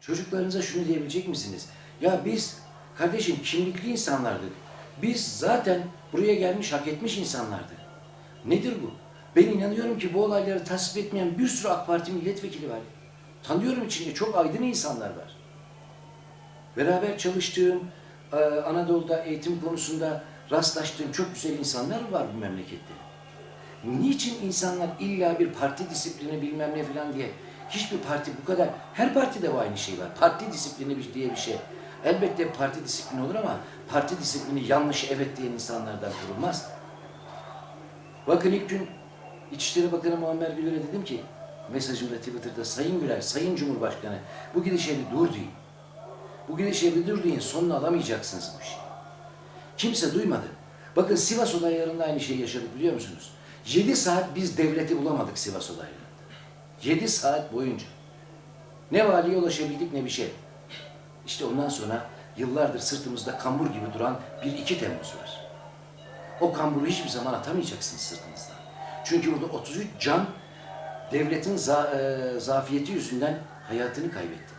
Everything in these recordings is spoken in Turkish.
Çocuklarınıza şunu diyebilecek misiniz? Ya biz kardeşim kimlikli insanlardık. Biz zaten buraya gelmiş, hak etmiş insanlardık. Nedir bu? Ben inanıyorum ki bu olayları tasvip etmeyen bir sürü AK Parti milletvekili var. Tanıyorum içinde çok aydın insanlar var. Beraber çalıştığım, e, Anadolu'da eğitim konusunda rastlaştığım çok güzel insanlar var bu memlekette. Niçin insanlar illa bir parti disiplini bilmem ne falan diye hiçbir parti bu kadar, her partide bu aynı şey var. Parti disiplini diye bir şey. Elbette parti disiplini olur ama parti disiplini yanlış evet diyen insanlardan kurulmaz. Bakın ilk gün İçişleri Bakanı Muammer Güler'e dedim ki mesajımda Twitter'da Sayın Güler, Sayın Cumhurbaşkanı bu gidişe bir dur deyin. Bu gidişe bir dur deyin sonunu alamayacaksınız bu işi. Kimse duymadı. Bakın Sivas olaylarında aynı şeyi yaşadık biliyor musunuz? 7 saat biz devleti bulamadık Sivas olaylarında. 7 saat boyunca. Ne valiye ulaşabildik ne bir şey. İşte ondan sonra yıllardır sırtımızda kambur gibi duran bir 2 Temmuz var. O kamburu hiçbir zaman atamayacaksınız sırtınızdan. Çünkü burada 33 can devletin za- e, zafiyeti yüzünden hayatını kaybetti.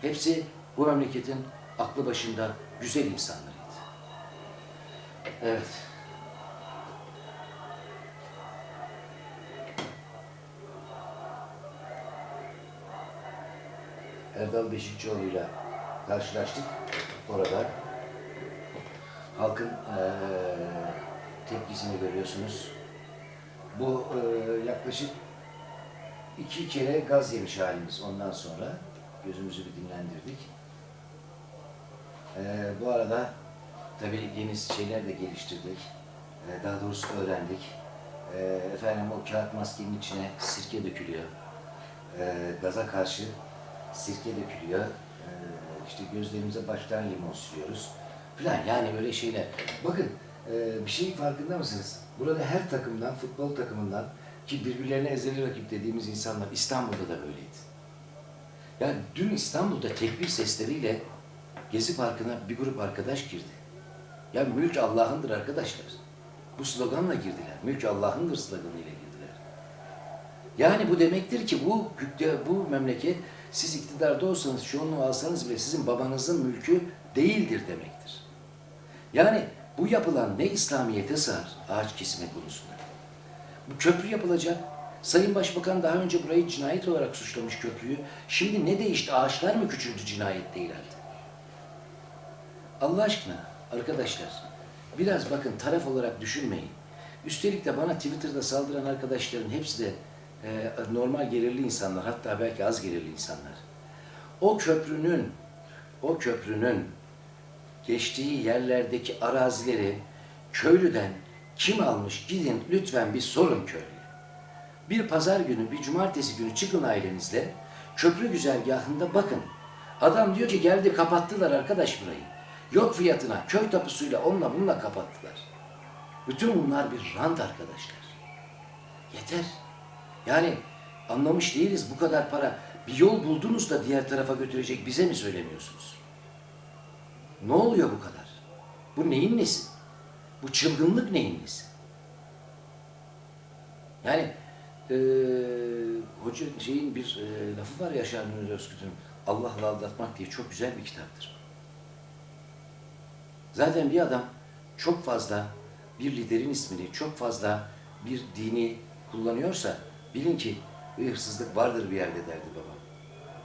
Hepsi bu memleketin aklı başında güzel insanlarıydı. Evet. Erdal Beşikçioğlu'yla karşılaştık orada. Halkın eee, tepkisini görüyorsunuz. Bu eee, yaklaşık iki kere gaz yemiş halimiz ondan sonra. Gözümüzü bir dinlendirdik. Eee, bu arada tabii yeni şeyler de geliştirdik. Eee, daha doğrusu öğrendik. Eee, efendim o kağıt maskenin içine sirke dökülüyor. Eee, gaza karşı sirke dökülüyor. Eee, işte gözlerimize baştan limon sürüyoruz. Falan yani böyle şeyler. Bakın eee, bir şey farkında mısınız? Burada her takımdan, futbol takımından ki birbirlerine ezeli rakip dediğimiz insanlar İstanbul'da da böyleydi. Yani dün İstanbul'da tekbir sesleriyle Gezi Parkı'na bir grup arkadaş girdi. Ya mülk Allah'ındır arkadaşlar. Bu sloganla girdiler. Mülk Allah'ındır sloganıyla girdiler. Yani bu demektir ki bu bu memleket siz iktidarda olsanız, çoğunluğu alsanız bile sizin babanızın mülkü değildir demektir. Yani bu yapılan ne İslamiyet'e sığar ağaç kesme konusunda. Bu köprü yapılacak. Sayın Başbakan daha önce burayı cinayet olarak suçlamış köprüyü. Şimdi ne değişti? Ağaçlar mı küçüldü cinayet değil halde? Allah aşkına arkadaşlar biraz bakın taraf olarak düşünmeyin. Üstelik de bana Twitter'da saldıran arkadaşların hepsi de e, normal gelirli insanlar hatta belki az gelirli insanlar. O köprünün o köprünün geçtiği yerlerdeki arazileri köylüden kim almış gidin lütfen bir sorun köylüye. Bir pazar günü, bir cumartesi günü çıkın ailenizle köprü güzergahında bakın. Adam diyor ki geldi kapattılar arkadaş burayı. Yok fiyatına köy tapusuyla onunla bununla kapattılar. Bütün bunlar bir rant arkadaşlar. Yeter. Yani anlamış değiliz bu kadar para. Bir yol buldunuz da diğer tarafa götürecek bize mi söylemiyorsunuz? Ne oluyor bu kadar? Bu neyin nesi? Bu çılgınlık neyin nesi? Yani eee hoca şeyin bir eee, lafı var Yaşar Nuri Özküt'ün Allah'la aldatmak diye çok güzel bir kitaptır. Zaten bir adam çok fazla bir liderin ismini, çok fazla bir dini kullanıyorsa bilin ki bir hırsızlık vardır bir yerde derdi babam.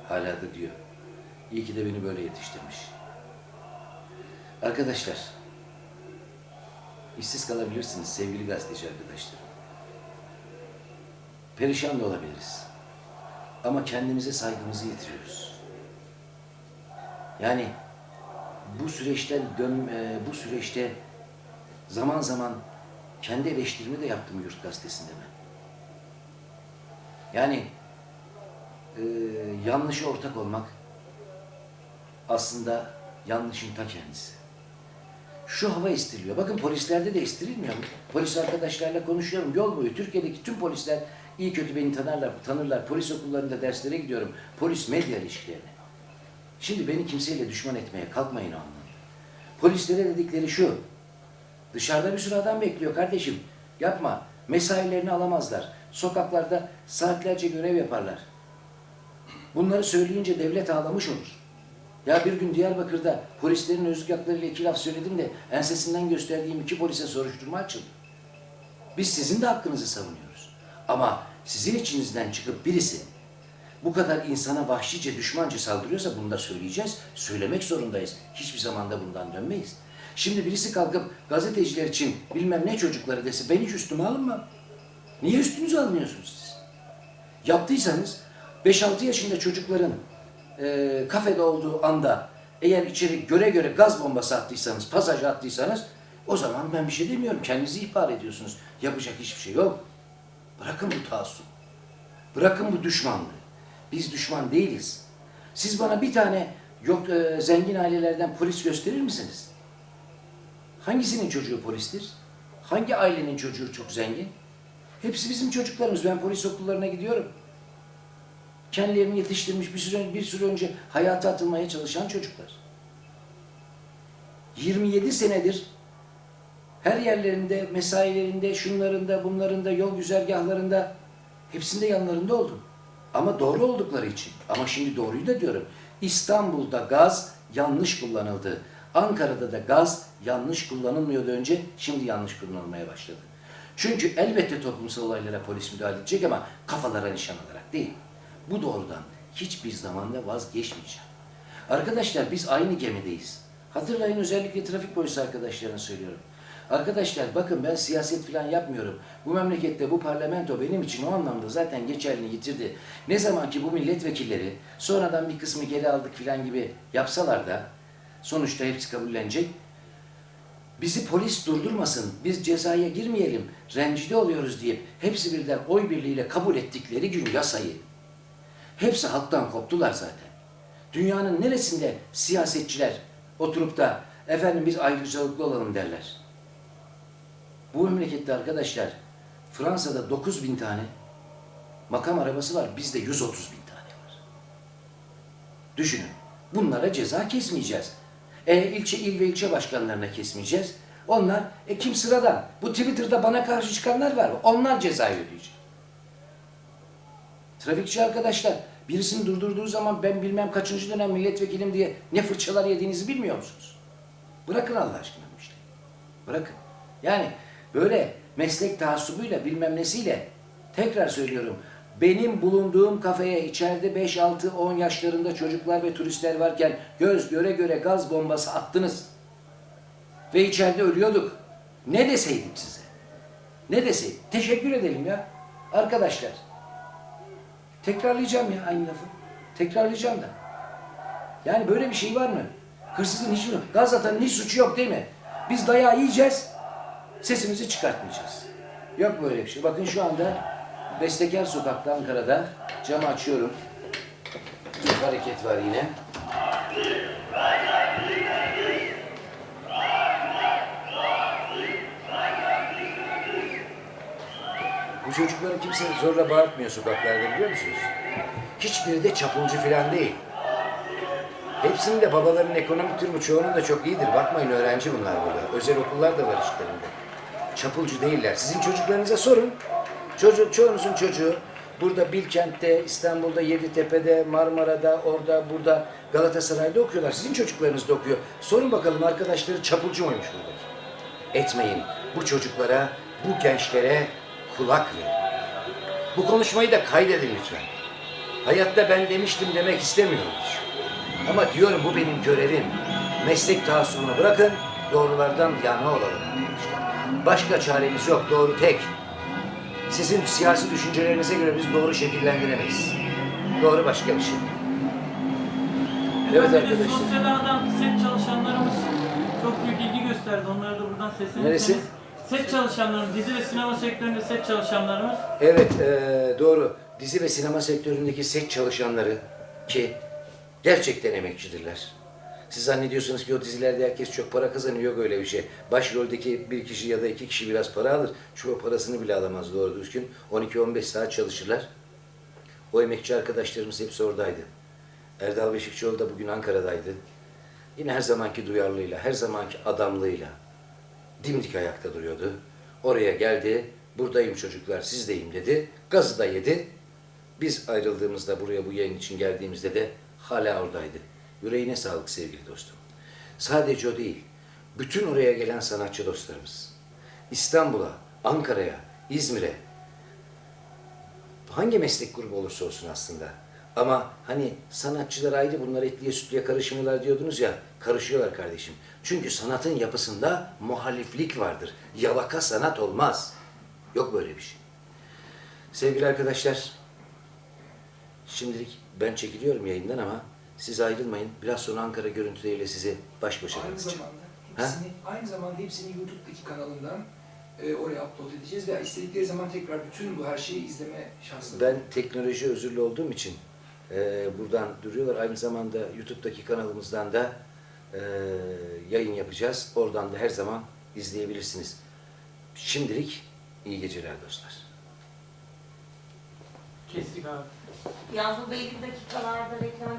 Hala da diyor. İyi ki de beni böyle yetiştirmiş. Arkadaşlar, işsiz kalabilirsiniz sevgili gazeteci arkadaşlar. Perişan da olabiliriz. Ama kendimize saygımızı yitiriyoruz. Yani bu süreçten dön, e, bu süreçte zaman zaman kendi eleştirimi de yaptım Yurt Gazetesi'nde ben. Yani e, yanlışa ortak olmak aslında yanlışın ta kendisi. Şu hava istiriliyor. Bakın polislerde de istirilmiyor mu? Polis arkadaşlarla konuşuyorum. Yol boyu Türkiye'deki tüm polisler iyi kötü beni tanırlar, tanırlar. Polis okullarında derslere gidiyorum. Polis medya ilişkilerine. Şimdi beni kimseyle düşman etmeye kalkmayın o anlamda. Polislere dedikleri şu. Dışarıda bir sürü adam bekliyor kardeşim. Yapma. Mesailerini alamazlar. Sokaklarda saatlerce görev yaparlar. Bunları söyleyince devlet ağlamış olur. Ya bir gün Diyarbakır'da polislerin özlük haklarıyla iki laf söyledim de ensesinden gösterdiğim iki polise soruşturma açıldı. Biz sizin de hakkınızı savunuyoruz. Ama sizin içinizden çıkıp birisi bu kadar insana vahşice, düşmanca saldırıyorsa bunu da söyleyeceğiz. Söylemek zorundayız. Hiçbir zaman da bundan dönmeyiz. Şimdi birisi kalkıp gazeteciler için bilmem ne çocukları dese ben hiç üstüme alınmam. Niye üstünüze alınıyorsunuz siz? Yaptıysanız 5-6 yaşında çocukların e, kafede olduğu anda eğer içeri göre göre gaz bombası attıysanız, pasaj attıysanız o zaman ben bir şey demiyorum. Kendinizi ihbar ediyorsunuz. Yapacak hiçbir şey yok. Bırakın bu taassup. Bırakın bu düşmanlığı. Biz düşman değiliz. Siz bana bir tane yok e, zengin ailelerden polis gösterir misiniz? Hangisinin çocuğu polistir? Hangi ailenin çocuğu çok zengin? Hepsi bizim çocuklarımız. Ben polis okullarına gidiyorum. Kendilerini yetiştirmiş bir süre, bir süre önce hayata atılmaya çalışan çocuklar. 27 senedir her yerlerinde, mesailerinde, şunlarında, bunlarında, yol güzergahlarında hepsinde yanlarında oldum. Ama doğru oldukları için. Ama şimdi doğruyu da diyorum. İstanbul'da gaz yanlış kullanıldı. Ankara'da da gaz yanlış kullanılmıyordu önce, şimdi yanlış kullanılmaya başladı. Çünkü elbette toplumsal olaylara polis müdahale edecek ama kafalara nişan alarak değil. Bu doğrudan hiçbir zamanda vazgeçmeyeceğim. Arkadaşlar biz aynı gemideyiz. Hatırlayın özellikle trafik polisi arkadaşlarına söylüyorum. Arkadaşlar bakın ben siyaset falan yapmıyorum. Bu memlekette bu parlamento benim için o anlamda zaten geçerliliğini yitirdi. Ne zaman ki bu milletvekilleri sonradan bir kısmı geri aldık falan gibi yapsalar da sonuçta hepsi kabullenecek. Bizi polis durdurmasın, biz cezaya girmeyelim, rencide oluyoruz deyip hepsi birden oy birliğiyle kabul ettikleri gün yasayı. Hepsi halktan koptular zaten. Dünyanın neresinde siyasetçiler oturup da efendim biz ayrıcalıklı olalım derler. Bu memlekette arkadaşlar Fransa'da 9 bin tane makam arabası var. Bizde 130 bin tane var. Düşünün. Bunlara ceza kesmeyeceğiz. E, ilçe, il ve ilçe başkanlarına kesmeyeceğiz. Onlar, e kim sıradan? Bu Twitter'da bana karşı çıkanlar var. Onlar cezayı ödeyecek. Trafikçi arkadaşlar, birisini durdurduğu zaman ben bilmem kaçıncı dönem milletvekilim diye ne fırçalar yediğinizi bilmiyor musunuz? Bırakın Allah aşkına bu işleri. Bırakın. Yani böyle meslek taassubuyla bilmem nesiyle tekrar söylüyorum. Benim bulunduğum kafeye içeride 5, 6, 10 yaşlarında çocuklar ve turistler varken göz göre göre gaz bombası attınız. Ve içeride ölüyorduk. Ne deseydim size? Ne deseydim? Teşekkür edelim ya. Arkadaşlar. Tekrarlayacağım ya aynı lafı. Tekrarlayacağım da. Yani böyle bir şey var mı? Hırsızın hiç gaz atanın hiç suçu yok değil mi? Biz dayağı yiyeceğiz, sesimizi çıkartmayacağız. Yok böyle bir şey. Bakın şu anda Bestekar Sokak'ta Ankara'da camı açıyorum. Bir hareket var yine. Bu çocukları kimse zorla bağırtmıyor sokaklarda biliyor musunuz? Hiçbiri de çapulcu falan değil. Hepsinin de babaların ekonomik durumu çoğunun da çok iyidir. Bakmayın öğrenci bunlar burada. Özel okullar da var işlerinde. Çapulcu değiller. Sizin çocuklarınıza sorun. Çocuk, çoğunuzun çocuğu burada Bilkent'te, İstanbul'da, Yeditepe'de, Marmara'da, orada, burada, Galatasaray'da okuyorlar. Sizin çocuklarınız da okuyor. Sorun bakalım arkadaşları çapulcu muymuş burada? Etmeyin. Bu çocuklara, bu gençlere kulak verin. Bu konuşmayı da kaydedin lütfen. Hayatta ben demiştim demek istemiyorum. Ama diyorum bu benim görevim. Meslek taassubunu bırakın, doğrulardan yana olalım. Başka çaremiz yok, doğru tek. Sizin siyasi düşüncelerinize göre biz doğru şekillendiremeyiz. Doğru başka bir şey. Evet Efendim, arkadaşlar. Sosyal ağdan set çalışanlarımız çok büyük ilgi gösterdi. Onlara da buradan seslenirseniz. Neresi? Set çalışanlarımız, dizi ve sinema sektöründe set çalışanlarımız Evet, eee, doğru. Dizi ve sinema sektöründeki set çalışanları ki gerçekten emekçidirler. Siz zannediyorsunuz ki o dizilerde herkes çok para kazanıyor. Yok öyle bir şey. Başroldeki bir kişi ya da iki kişi biraz para alır. Çoğu parasını bile alamaz doğru düzgün. 12-15 saat çalışırlar. O emekçi arkadaşlarımız hepsi oradaydı. Erdal Beşikçioğlu da bugün Ankara'daydı. Yine her zamanki duyarlılığıyla, her zamanki adamlığıyla dimdik ayakta duruyordu. Oraya geldi, buradayım çocuklar sizdeyim dedi. Gazı da yedi. Biz ayrıldığımızda buraya bu yayın için geldiğimizde de hala oradaydı. Yüreğine sağlık sevgili dostum. Sadece o değil, bütün oraya gelen sanatçı dostlarımız. İstanbul'a, Ankara'ya, İzmir'e, hangi meslek grubu olursa olsun aslında. Ama hani sanatçılar ayrı bunlar etliye sütlüye karışmıyorlar diyordunuz ya, karışıyorlar kardeşim. Çünkü sanatın yapısında muhaliflik vardır. Yalaka sanat olmaz. Yok böyle bir şey. Sevgili arkadaşlar, şimdilik ben çekiliyorum yayından ama siz ayrılmayın. Biraz sonra Ankara görüntüleriyle sizi baş başa Aynı bırakacağım. zamanda Ha? hepsini, aynı zamanda hepsini YouTube'daki kanalından e, oraya upload edeceğiz ve istedikleri zaman tekrar bütün bu her şeyi izleme şansları Ben teknoloji özürlü olduğum için e, buradan duruyorlar. Aynı zamanda YouTube'daki kanalımızdan da e, yayın yapacağız. Oradan da her zaman izleyebilirsiniz. Şimdilik iyi geceler dostlar. Kestik abi. Yalnız bu belli dakikalarda reklam